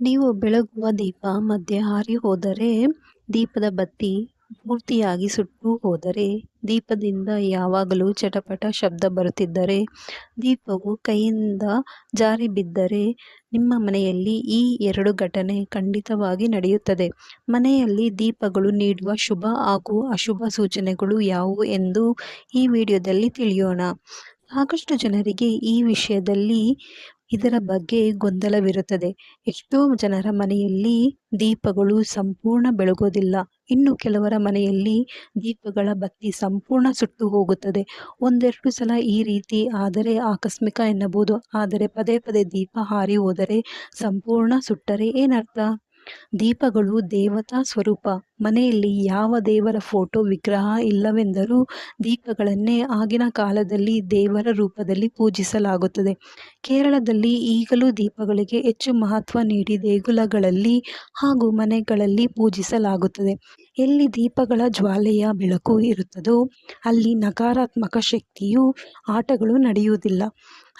ನೀವು ಬೆಳಗುವ ದೀಪ, ಮಧ್ಯೆ ಹಾರಿ ಹೋದರೆ ದೀಪದ ಬತ್ತಿ ಪೂರ್ತಿಯಾಗಿ ಸುಟ್ಟು ಹೋದರೆ ದೀಪದಿಂದ ಯಾವಾಗಲೂ ಚಟಪಟ ಶಬ್ದ ಬರುತ್ತಿದ್ದರೆ, ದೀಪವು ಕೈಯಿಂದ ಜಾರಿ ಬಿದ್ದರೆ ನಿಮ್ಮ ಮನೆಯಲ್ಲಿ ಈ ಎರಡು ಘಟನೆ ಖಂಡಿತವಾಗಿ ನಡೆಯುತ್ತದೆ. ಮನೆಯಲ್ಲಿ ದೀಪಗಳು ನೀಡುವ ಶುಭ ಹಾಗೂ ಅಶುಭ ಸೂಚನೆಗಳು ಯಾವುವು ಎಂದು ಈ ವಿಡಿಯೋದಲ್ಲಿ ತಿಳಿಯೋಣ. ಸಾಕಷ್ಟು ಜನರಿಗೆ ಈ ವಿಷಯದಲ್ಲಿ ಇದರ ಬಗ್ಗೆ ಗೊಂದಲವಿರುತ್ತದೆ. ಎಷ್ಟೋ ಜನರ ಮನೆಯಲ್ಲಿ ದೀಪಗಳು ಸಂಪೂರ್ಣ ಬೆಳಗೋದಿಲ್ಲ. ಇನ್ನು ಕೆಲವರ ಮನೆಯಲ್ಲಿ ದೀಪಗಳ ಬತ್ತಿ ಸಂಪೂರ್ಣ ಸುಟ್ಟು ಹೋಗುತ್ತದೆ. ಒಂದೆರಡು ಸಲ ಈ ರೀತಿ ಆದರೆ ಆಕಸ್ಮಿಕ ಎನ್ನಬಹುದು. ಆದರೆ ಪದೇ ಪದೇ ದೀಪ ಹಾರಿ ಹೋದರೆ ಸಂಪೂರ್ಣ ಸುಟ್ಟರೆ ಏನರ್ಥ? ದೀಪಗಳು ದೇವತಾ ಸ್ವರೂಪ. ಮನೆಯಲ್ಲಿ ಯಾವ ದೇವರ ಫೋಟೋ ವಿಗ್ರಹ ಇಲ್ಲವೆಂದರೂ ದೀಪಗಳನ್ನೇ ಆಗಿನ ಕಾಲದಲ್ಲಿ ದೇವರ ರೂಪದಲ್ಲಿ ಪೂಜಿಸಲಾಗುತ್ತದೆ. ಕೇರಳದಲ್ಲಿ ಈಗಲೂ ದೀಪಗಳಿಗೆ ಹೆಚ್ಚು ಮಹತ್ವ ನೀಡಿ ದೇಗುಲಗಳಲ್ಲಿ ಹಾಗೂ ಮನೆಗಳಲ್ಲಿ ಪೂಜಿಸಲಾಗುತ್ತದೆ. ಎಲ್ಲಿ ದೀಪಗಳ ಜ್ವಾಲೆಯ ಬೆಳಕು ಇರುತ್ತದೋ ಅಲ್ಲಿ ನಕಾರಾತ್ಮಕ ಶಕ್ತಿಯು ಆಟಗಳು ನಡೆಯುವುದಿಲ್ಲ.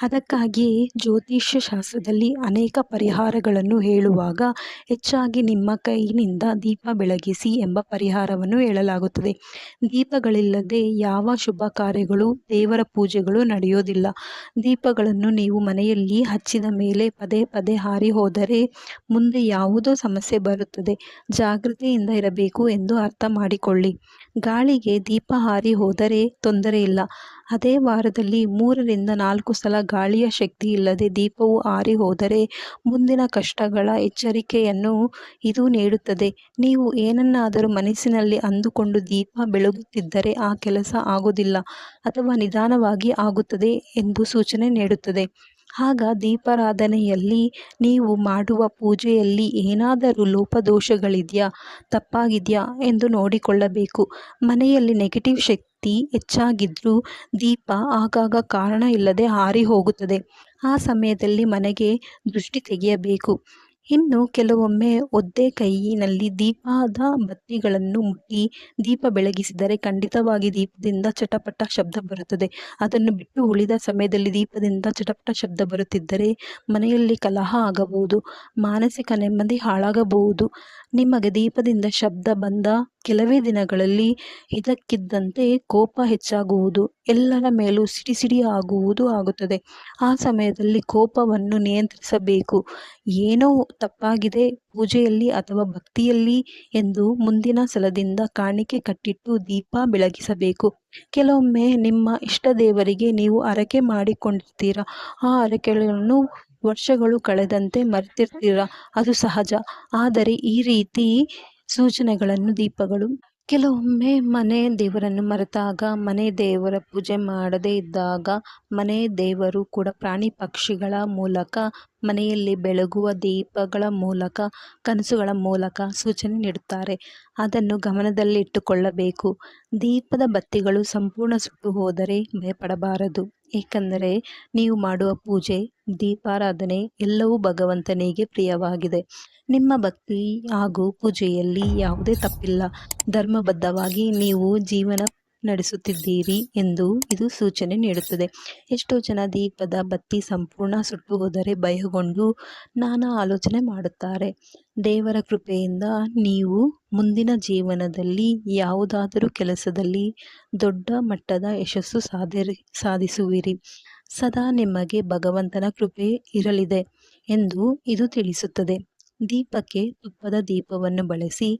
ಅದಕ್ಕಾಗಿಯೇ ಜ್ಯೋತಿಷ್ಯ ಶಾಸ್ತ್ರದಲ್ಲಿ ಅನೇಕ ಪರಿಹಾರಗಳನ್ನು ಹೇಳುವಾಗ ಹೆಚ್ಚಾಗಿ ನಿಮ್ಮ ಕೈನಿಂದ ದೀಪ ಬೆಳಗಿಸಿ ಎಂಬ ಪರಿಹಾರವನ್ನು ಹೇಳಲಾಗುತ್ತದೆ. ದೀಪಗಳಿಲ್ಲದೆ ಯಾವ ಶುಭ ಕಾರ್ಯಗಳು, ದೇವರ ಪೂಜೆಗಳು ನಡೆಯೋದಿಲ್ಲ. ದೀಪಗಳನ್ನು ನೀವು ಮನೆಯಲ್ಲಿ ಹಚ್ಚಿದ ಮೇಲೆ ಪದೇ ಪದೇ ಹಾರಿ ಹೋದರೆ ಮುಂದೆ ಯಾವುದೋ ಸಮಸ್ಯೆ ಬರುತ್ತದೆ. ಜಾಗೃತಿಯಿಂದ ಇರಬೇಕು ಎಂದು ಅರ್ಥ ಮಾಡಿಕೊಳ್ಳಿ. ಗಾಳಿಗೆ ದೀಪ ಹಾರಿ ಹೋದರೆ ತೊಂದರೆ ಇಲ್ಲ. ಅದೇ ವಾರದಲ್ಲಿ ಮೂರರಿಂದ ನಾಲ್ಕು ಸಲ ಗಾಳಿಯ ಶಕ್ತಿ ಇಲ್ಲದೆ ದೀಪವು ಆರಿ ಹೋದರೆ ಮುಂದಿನ ಕಷ್ಟಗಳ ಎಚ್ಚರಿಕೆಯನ್ನು ಇದು ನೀಡುತ್ತದೆ. ನೀವು ಏನನ್ನಾದರೂ ಮನಸ್ಸಿನಲ್ಲಿ ಅಂದುಕೊಂಡು ದೀಪ ಬೆಳಗುತ್ತಿದ್ದರೆ ಆ ಕೆಲಸ ಆಗುವುದಿಲ್ಲ ಅಥವಾ ನಿಧಾನವಾಗಿ ಆಗುತ್ತದೆ ಎಂದು ಸೂಚನೆ ನೀಡುತ್ತದೆ. ಆಗ ದೀಪಾರಾಧನೆಯಲ್ಲಿ ನೀವು ಮಾಡುವ ಪೂಜೆಯಲ್ಲಿ ಏನಾದರೂ ಲೋಪದೋಷಗಳಿದೆಯಾ, ತಪ್ಪಾಗಿದೆಯಾ ಎಂದು ನೋಡಿಕೊಳ್ಳಬೇಕು. ಮನೆಯಲ್ಲಿ ನೆಗೆಟಿವ್ ಶಕ್ತಿ ಹೆಚ್ಚಾಗಿದ್ದರೂ ದೀಪ ಆಗಾಗ ಕಾರಣ ಇಲ್ಲದೆ ಹಾರಿ ಹೋಗುತ್ತದೆ. ಆ ಸಮಯದಲ್ಲಿ ಮನೆಗೆ ದೃಷ್ಟಿ ತೆಗೆಯಬೇಕು. ಇನ್ನು ಕೆಲವೊಮ್ಮೆ ಒದ್ದೆ ಕೈಯಿನಲ್ಲಿ ದೀಪದ ಬತ್ತಿಗಳನ್ನು ಮುಟ್ಟಿ ದೀಪ ಬೆಳಗಿಸಿದರೆ ಖಂಡಿತವಾಗಿ ದೀಪದಿಂದ ಚಟಪಟ ಶಬ್ದ ಬರುತ್ತದೆ. ಅದನ್ನು ಬಿಟ್ಟು ಉಳಿದ ಸಮಯದಲ್ಲಿ ದೀಪದಿಂದ ಚಟಪಟ ಶಬ್ದ ಬರುತ್ತಿದ್ದರೆ ಮನೆಯಲ್ಲಿ ಕಲಹ ಆಗಬಹುದು, ಮಾನಸಿಕ ನೆಮ್ಮದಿ ಹಾಳಾಗಬಹುದು. ನಿಮಗೆ ದೀಪದಿಂದ ಶಬ್ದ ಬಂದ ಕೆಲವೇ ದಿನಗಳಲ್ಲಿ ಇದಕ್ಕಿದ್ದಂತೆ ಕೋಪ ಹೆಚ್ಚಾಗುವುದು, ಎಲ್ಲರ ಮೇಲೂ ಸಿಡಿ ಸಿಡಿ ಆಗುವುದು ಆಗುತ್ತದೆ. ಆ ಸಮಯದಲ್ಲಿ ಕೋಪವನ್ನು ನಿಯಂತ್ರಿಸಬೇಕು. ಏನೋ ತಪ್ಪಾಗಿದೆ ಪೂಜೆಯಲ್ಲಿ ಅಥವಾ ಭಕ್ತಿಯಲ್ಲಿ ಎಂದು ಮುಂದಿನ ಸಲದಿಂದ ಕಾಣಿಕೆ ಕಟ್ಟಿಟ್ಟು ದೀಪ ಬೆಳಗಿಸಬೇಕು. ಕೆಲವೊಮ್ಮೆ ನಿಮ್ಮ ಇಷ್ಟ ದೇವರಿಗೆ ನೀವು ಹರಕೆ ಮಾಡಿಕೊಂಡಿರ್ತೀರ. ಆ ಹರಕೆಗಳನ್ನು ವರ್ಷಗಳು ಕಳೆದಂತೆ ಮರೆತಿರ್ತೀರ. ಅದು ಸಹಜ. ಆದರೆ ಈ ರೀತಿ ಸೂಚನೆಗಳನ್ನು, ದೀಪಗಳು. ಕೆಲವೊಮ್ಮೆ ಮನೆ ದೇವರನ್ನು ಮರೆತಾಗ, ಮನೆ ದೇವರ ಪೂಜೆ ಮಾಡದೇ ಇದ್ದಾಗ, ಮನೆ ದೇವರು ಕೂಡ ಪ್ರಾಣಿ ಪಕ್ಷಿಗಳ ಮೂಲಕ, ಮನೆಯಲ್ಲಿ ಬೆಳಗುವ ದೀಪಗಳ ಮೂಲಕ, ಕನಸುಗಳ ಮೂಲಕ ಸೂಚನೆ ನೀಡುತ್ತಾರೆ. ಅದನ್ನು ಗಮನದಲ್ಲಿಟ್ಟುಕೊಳ್ಳಬೇಕು. ದೀಪದ ಬತ್ತಿಗಳು ಸಂಪೂರ್ಣ ಸುಟ್ಟು ಹೋದರೆ ಭಯಪಡಬಾರದು. ಏಕೆಂದರೆ ನೀವು ಮಾಡುವ ಪೂಜೆ, ದೀಪಾರಾಧನೆ ಎಲ್ಲವೂ ಭಗವಂತನಿಗೆ ಪ್ರಿಯವಾಗಿದೆ. ನಿಮ್ಮ ಭಕ್ತಿ ಹಾಗೂ ಪೂಜೆಯಲ್ಲಿ ಯಾವುದೇ ತಪ್ಪಿಲ್ಲ. ಧರ್ಮಬದ್ಧವಾಗಿ ನೀವು ಜೀವನ ನಡೆಸುತ್ತಿದ್ದೀರಿ ಎಂದು ಇದು ಸೂಚನೆ ನೀಡುತ್ತದೆ. ಎಷ್ಟೋ ಜನ ದೀಪದ ಬತ್ತಿ ಸಂಪೂರ್ಣ ಸುಟ್ಟು ಹೋದರೆ ಭಯಗೊಂಡು ನಾನಾ ಆಲೋಚನೆ ಮಾಡುತ್ತಾರೆ. ದೇವರ ಕೃಪೆಯಿಂದ ನೀವು ಮುಂದಿನ ಜೀವನದಲ್ಲಿ ಯಾವುದಾದರೂ ಕೆಲಸದಲ್ಲಿ ದೊಡ್ಡ ಮಟ್ಟದ ಯಶಸ್ಸು ಸಾಧಿ, ಸಾಧಿಸುವಿರಿ. ಸದಾ ನಿಮಗೆ ಭಗವಂತನ ಕೃಪೆ ಇರಲಿದೆ ಎಂದು ಇದು ತಿಳಿಸುತ್ತದೆ. ದೀಪಕ್ಕೆ ತುಪ್ಪದ ದೀಪವನ್ನು ಬಳಸಿ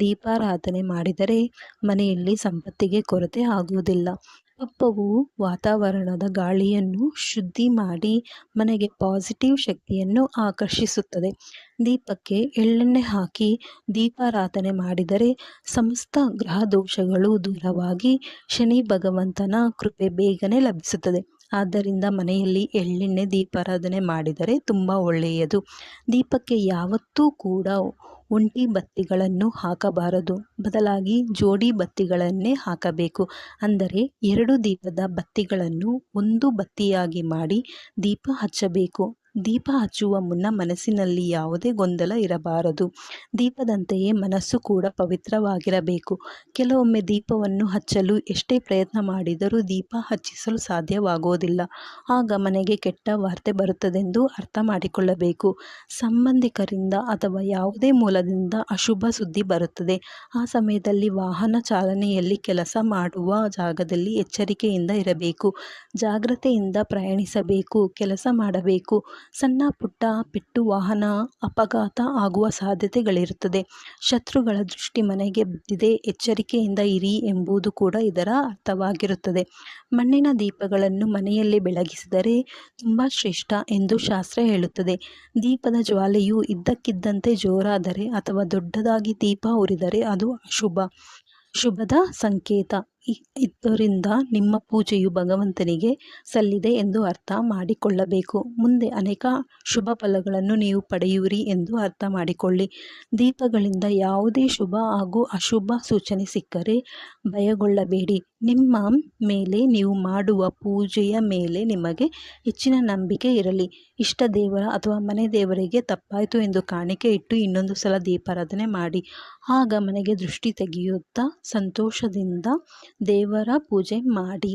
ದೀಪಾರಾಧನೆ ಮಾಡಿದರೆ ಮನೆಯಲ್ಲಿ ಸಂಪತ್ತಿಗೆ ಕೊರತೆ ಆಗುವುದಿಲ್ಲ. ತುಪ್ಪವು ವಾತಾವರಣದ ಗಾಳಿಯನ್ನು ಶುದ್ಧಿ ಮಾಡಿ ಮನೆಗೆ ಪಾಸಿಟಿವ್ ಶಕ್ತಿಯನ್ನು ಆಕರ್ಷಿಸುತ್ತದೆ. ದೀಪಕ್ಕೆ ಎಳ್ಳೆಣ್ಣೆ ಹಾಕಿ ದೀಪಾರಾಧನೆ ಮಾಡಿದರೆ ಸಮಸ್ತ ಗ್ರಹ ದೋಷಗಳು ದೂರವಾಗಿ ಶನಿ ಭಗವಂತನ ಕೃಪೆ ಬೇಗನೆ ಲಭಿಸುತ್ತದೆ. ಆದ್ದರಿಂದ ಮನೆಯಲ್ಲಿ ಎಳ್ಳೆಣ್ಣೆ ದೀಪಾರಾಧನೆ ಮಾಡಿದರೆ ತುಂಬ ಒಳ್ಳೆಯದು. ದೀಪಕ್ಕೆ ಯಾವತ್ತೂ ಕೂಡ ಒಂಟಿ ಬತ್ತಿಗಳನ್ನು ಹಾಕಬಾರದು. ಬದಲಾಗಿ ಜೋಡಿ ಬತ್ತಿಗಳನ್ನೇ ಹಾಕಬೇಕು. ಅಂದರೆ ಎರಡು ದೀಪದ ಬತ್ತಿಗಳನ್ನು ಒಂದು ಬತ್ತಿಯಾಗಿ ಮಾಡಿ ದೀಪ ಹಚ್ಚಬೇಕು. ದೀಪ ಹಚ್ಚುವ ಮುನ್ನ ಮನಸ್ಸಿನಲ್ಲಿ ಯಾವುದೇ ಗೊಂದಲ ಇರಬಾರದು. ದೀಪದಂತೆಯೇ ಮನಸ್ಸು ಕೂಡ ಪವಿತ್ರವಾಗಿರಬೇಕು. ಕೆಲವೊಮ್ಮೆ ದೀಪವನ್ನು ಹಚ್ಚಲು ಎಷ್ಟೇ ಪ್ರಯತ್ನ ಮಾಡಿದರೂ ದೀಪ ಹಚ್ಚಿಸಲು ಸಾಧ್ಯವಾಗುವುದಿಲ್ಲ ಆಗ ಮನೆಗೆ ಕೆಟ್ಟ ವಾರ್ತೆ ಬರುತ್ತದೆಂದು ಅರ್ಥ ಮಾಡಿಕೊಳ್ಳಬೇಕು. ಸಂಬಂಧಿಕರಿಂದ ಅಥವಾ ಯಾವುದೇ ಮೂಲದಿಂದ ಅಶುಭ ಸುದ್ದಿ ಬರುತ್ತದೆ. ಆ ಸಮಯದಲ್ಲಿ ವಾಹನ ಚಾಲನೆಯಲ್ಲಿ ಕೆಲಸ ಮಾಡುವ ಜಾಗದಲ್ಲಿ ಎಚ್ಚರಿಕೆಯಿಂದ ಇರಬೇಕು. ಜಾಗ್ರತೆಯಿಂದ ಪ್ರಯಾಣಿಸಬೇಕು. ಕೆಲಸ ಮಾಡಬೇಕು. ಸಣ್ಣ ಪುಟ್ಟ ಪೆಟ್ಟು ವಾಹನ ಅಪಘಾತ ಆಗುವ ಸಾಧ್ಯತೆಗಳಿರುತ್ತದೆ. ಶತ್ರುಗಳ ದೃಷ್ಟಿ ಮನೆಗೆ ಬಿದ್ದಿದೆ ಎಚ್ಚರಿಕೆಯಿಂದ ಇರಿ ಎಂಬುದು ಕೂಡ ಇದರ ಅರ್ಥವಾಗಿರುತ್ತದೆ. ಮಣ್ಣಿನ ದೀಪಗಳನ್ನು ಮನೆಯಲ್ಲಿ ಬೆಳಗಿಸಿದರೆ ತುಂಬ ಶ್ರೇಷ್ಠ ಎಂದು ಶಾಸ್ತ್ರ ಹೇಳುತ್ತದೆ. ದೀಪದ ಜ್ವಾಲೆಯು ಇದ್ದಕ್ಕಿದ್ದಂತೆ ಜೋರಾದರೆ ಅಥವಾ ದೊಡ್ಡದಾಗಿ ದೀಪ ಉರಿದರೆ ಅದು ಅಶುಭ. ಶುಭದ ಸಂಕೇತ. ಇದರಿಂದ ನಿಮ್ಮ ಪೂಜೆಯು ಭಗವಂತನಿಗೆ ಸಲ್ಲಿದೆ ಎಂದು ಅರ್ಥ ಮಾಡಿಕೊಳ್ಳಬೇಕು. ಮುಂದೆ ಅನೇಕ ಶುಭ ಫಲಗಳನ್ನು ನೀವು ಪಡೆಯುವಿರಿ ಎಂದು ಅರ್ಥ ಮಾಡಿಕೊಳ್ಳಿ. ದೀಪಗಳಿಂದ ಯಾವುದೇ ಶುಭ ಹಾಗೂ ಅಶುಭ ಸೂಚನೆ ಸಿಕ್ಕರೆ ಭಯಗೊಳ್ಳಬೇಡಿ. ನಿಮ್ಮ ಮೇಲೆ ನೀವು ಮಾಡುವ ಪೂಜೆಯ ಮೇಲೆ ನಿಮಗೆ ಹೆಚ್ಚಿನ ನಂಬಿಕೆ ಇರಲಿ. ಇಷ್ಟ ದೇವರ ಅಥವಾ ಮನೆ ದೇವರಿಗೆ ತಪ್ಪಾಯಿತು ಎಂದು ಕಾಣಿಕೆ ಇಟ್ಟು ಇನ್ನೊಂದು ಸಲ ದೀಪಾರಾಧನೆ ಮಾಡಿ. ಆಗ ಮನೆಗೆ ದೃಷ್ಟಿ ತೆಗೆಯುತ್ತಾ ಸಂತೋಷದಿಂದ ದೇವರ ಪೂಜೆ ಮಾಡಿ.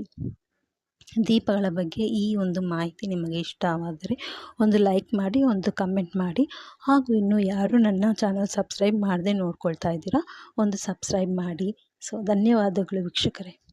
ದೀಪಗಳ ಬಗ್ಗೆ ಈ ಒಂದು ಮಾಹಿತಿ ನಿಮಗೆ ಇಷ್ಟವಾದರೆ ಒಂದು ಲೈಕ್ ಮಾಡಿ, ಒಂದು ಕಮೆಂಟ್ ಮಾಡಿ. ಹಾಗೂ ಇನ್ನೂ ಯಾರು ನನ್ನ ಚಾನಲ್ ಸಬ್ಸ್ಕ್ರೈಬ್ ಮಾಡದೆ ನೋಡ್ಕೊಳ್ತಾ ಇದ್ದೀರಾ, ಒಂದು ಸಬ್ಸ್ಕ್ರೈಬ್ ಮಾಡಿ. ಸೊ, ಧನ್ಯವಾದಗಳು ವೀಕ್ಷಕರೇ.